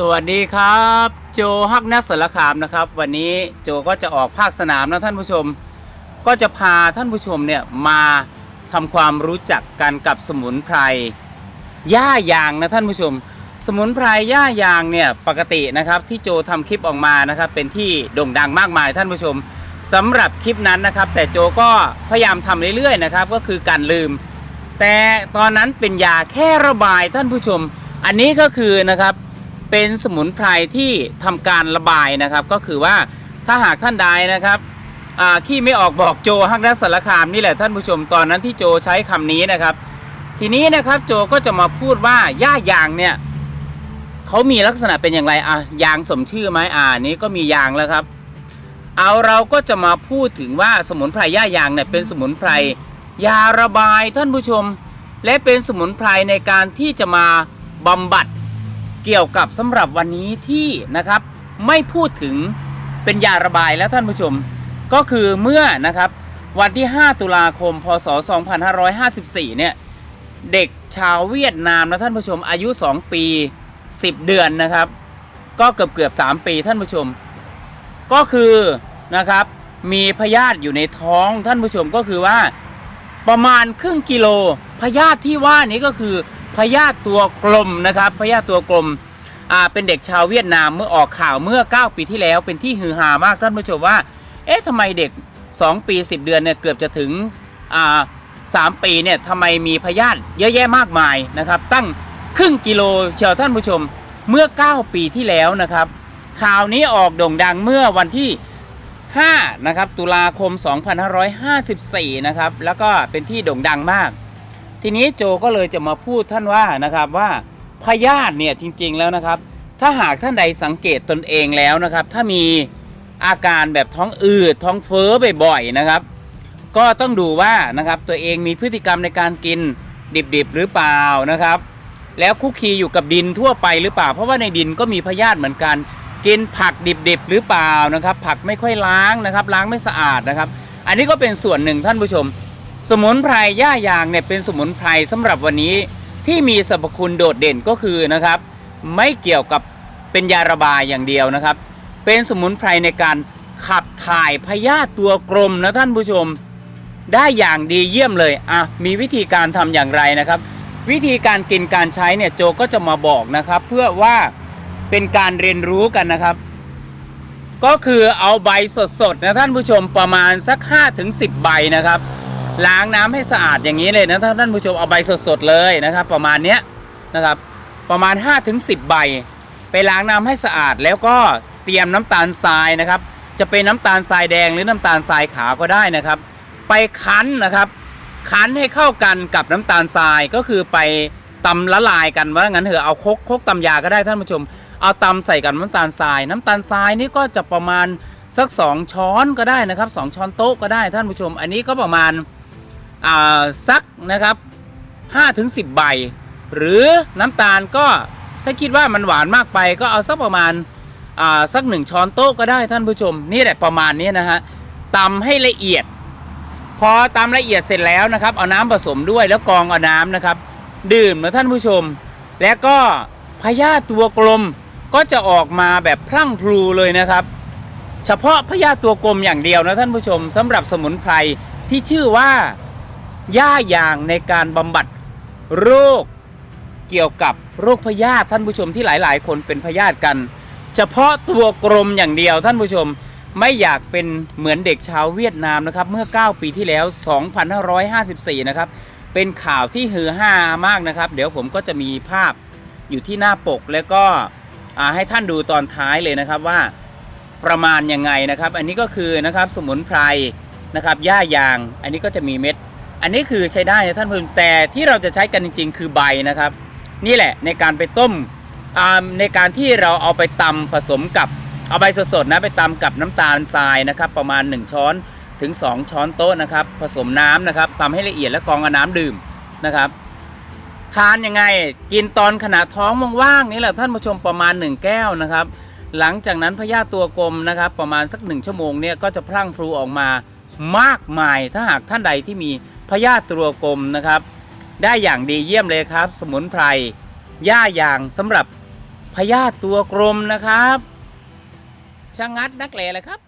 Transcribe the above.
สวัสดีครับ โจฮักนักสารคามนะครับ วันนี้โจก็จะออกภาคสนามนะท่านผู้ชม ก็จะพาท่านผู้ชมเนี่ยมาทำความรู้จักกันกับสมุนไพรหญ้ายางนะท่านผู้ชม สมุนไพรหญ้ายางเนี่ยปกตินะครับที่โจทำคลิปออกมานะครับ เป็นที่โด่งดังมากมายท่านผู้ชมสำหรับคลิปนั้นนะครับ แต่โจก็พยายามทำเรื่อยๆนะครับก็คือการลืม แต่ตอนนั้นเป็นยาแค่ระบายท่านผู้ชม อันนี้ก็คือนะครับ เป็นสมุนไพรที่ทำการระบายนะครับ ก็คือว่าถ้าหากท่านใดนะครับขี้ไม่ออกบอกโจฮักนัสสารคามนี่แหละท่านผู้ชมตอนนั้นที่โจใช้คำนี้นะครับ ทีนี้นะครับโจก็จะมาพูดว่าหญ้ายางเนี่ยเขามีลักษณะเป็นอย่างไรอะยางสมชื่อไหมอ่านี้ก็มียางแล้วครับ เอาเราก็จะมาพูดถึงว่าสมุนไพรหญ้ายางเนี่ยเป็นสมุนไพรยาระบายท่านผู้ชม และเป็นสมุนไพรในการที่จะมาบำบัด เกี่ยวกับสำหรับวันนี้ที่นะครับไม่พูดถึงเป็นยาระบายแล้วท่านผู้ชม ก็คือเมื่อนะครับวันที่ 5 ตุลาคม พศ 2554 เนี่ย เด็กชาวเวียดนามนะท่านผู้ชมอายุ 2 ปี 10 เดือนนะครับ ก็เกือบเกือบ 3 ปีท่านผู้ชม ก็คือนะครับมีพยาธิอยู่ในท้องท่านผู้ชมก็คือว่าประมาณครึ่งกิโลพยาธิที่ว่านี้ก็คือ พยาตัวกลมนะครับพยาตัวกลมอ่าเป็นเด็กชาวเวียดนามเมื่อออกข่าวเมื่อ 9 ปีที่แล้ว เป็นที่ฮือฮามากท่านผู้ชมว่า เอ๊ะทำไมเด็ก 2 ปี 10 เดือนเนี่ยเกือบจะถึงอ่าสามปีเนี่ยทำไมมีพยาธิเยอะแยะมากมายนะครับ ตั้งครึ่งกิโลเชียวท่านผู้ชมเมื่อ 9 ปีที่แล้วนะครับ ข่าวนี้ออกโด่งดังเมื่อวันที่5นะครับตุลาคม 2554 นะครับ แล้วก็เป็นที่โด่งดังมาก ทีนี้โจก็เลยจะมาพูดท่านว่านะครับว่าพยาธิเนี่ยจริงๆแล้วนะครับ ถ้าหากท่านใดสังเกตตนเองแล้วนะครับ ถ้ามีอาการแบบท้องอืดท้องเฟ้อบ่อยๆนะครับ ก็ต้องดูว่านะครับตัวเองมีพฤติกรรมในการกินดิบๆหรือเปล่านะครับ แล้วคุกคีอยู่กับดินทั่วไปหรือเปล่า เพราะว่าในดินก็มีพยาธิเหมือนกัน กินผักดิบๆหรือเปล่านะครับ ผักไม่ค่อยล้างนะครับ ล้างไม่สะอาดนะครับ อันนี้ก็เป็นส่วนหนึ่งท่านผู้ชม สมุนไพรหญ้ายางเนี่ยเป็นสมุนไพรสำหรับวันนี้ที่มีสรรพคุณโดดเด่นก็คือนะครับ ไม่เกี่ยวกับเป็นยาระบายอย่างเดียวนะครับ เป็นสมุนไพรในการขับถ่ายพยาธิตัวกลมนะท่านผู้ชม ได้อย่างดีเยี่ยมเลยอะมีวิธีการทำอย่างไรนะครับ วิธีการกินการใช้เนี่ยโจก็จะมาบอกนะครับ เพื่อว่าเป็นการเรียนรู้กันนะครับ ก็คือเอาใบสดๆนะท่านผู้ชมประมาณสัก5ถึง10 ใบนะครับ ล้างน้ำให้สะอาดอย่างนี้เลยนะท่านผู้ชมเอาใบสดๆเลยนะครับ ประมาณเนี้ยนะครับประมาณ5ถึง10 ใบ ไปล้างน้ำให้สะอาดแล้วก็เตรียมน้ำตาลทรายนะครับ จะเป็นน้ำตาลทรายแดงหรือน้ำตาลทรายขาวก็ได้นะครับ ไปคั้นนะครับคั้นให้เข้ากันกับน้ำตาลทรายก็คือไปตำละลายกันว่างั้นเถอะเอาคกคกตำยาก็ได้ท่านผู้ชม เอาตำใส่กับน้ำตาลทราย น้ำตาลทรายนี่ก็จะประมาณสัก 2 ช้อนก็ได้นะครับ 2 ช้อนโต๊ะก็ได้ท่านผู้ชม อันนี้ก็ประมาณ สักนะครับ5ถึง10 ใบ หรือน้ำตาลก็ถ้าคิดว่ามันหวานมากไปก็เอาสักประมาณสักหนึ่งช้อนโต๊ะก็ได้ท่านผู้ชม นี่แหละประมาณนี้นะฮะตำให้ละเอียด พอตามละเอียดเสร็จแล้วนะครับ เอาน้ำผสมด้วยแล้วกองเอาน้ำนะครับ ดื่มนะท่านผู้ชม แล้วก็พยาตัวกลมก็จะออกมาแบบพรั่งพลูเลยนะครับ เฉพาะพยาตัวกลมอย่างเดียวนะท่านผู้ชมสำหรับสมุนไพรที่ชื่อว่า หญ้ายางในการบำบัดโรคเกี่ยวกับโรคพยาธิท่านผู้ชมที่หลายๆ คนเป็นพยาธิกัน เฉพาะตัวกลมอย่างเดียวท่านผู้ชมไม่อยากเป็นเหมือนเด็กชาวเวียดนามนะครับเมื่อ 9 ปีที่แล้ว 2554 นะครับ เป็นข่าวที่ฮือฮามากนะครับ เดี๋ยวผมก็จะมีภาพอยู่ที่หน้าปกแล้วก็ให้ท่านดูตอนท้ายเลยนะครับว่าประมาณยังไงนะครับ อันนี้ก็คือนะครับสมุนไพรนะครับหญ้ายาง อันนี้ก็จะมีเม็ด อันนี้คือใช้ได้นะท่านผู้ชมแต่ที่เราจะใช้กันจริง ๆ คือใบนะครับ นี่แหละในการไปต้มในการที่เราเอาไปตำผสมกับเอาใบสดๆนะไปตำกับน้ำตาลทรายนะครับ ประมาณ 1 ช้อนถึง 2 ช้อนโต๊ะนะครับ ผสมน้ำนะครับตำให้ละเอียดแล้วกรองเอาน้ำดื่มนะครับ ทานยังไงกินตอนขณะท้องว่างๆนี่แหละท่านผู้ชมประมาณ 1 แก้วนะครับ หลังจากนั้นพยาธิตัวกลมนะครับ ประมาณสักหนึ่งชั่วโมงเนี่ยก็จะพรั่งพลูออกมามากมายถ้าหากท่านใดที่มี พญาตัวกลมนะครับ ได้อย่างดีเยี่ยมเลยครับ สมุนไพรหญ้ายางสำหรับพญาตัวกลมนะครับชะงัดนักแหล่เลยครับ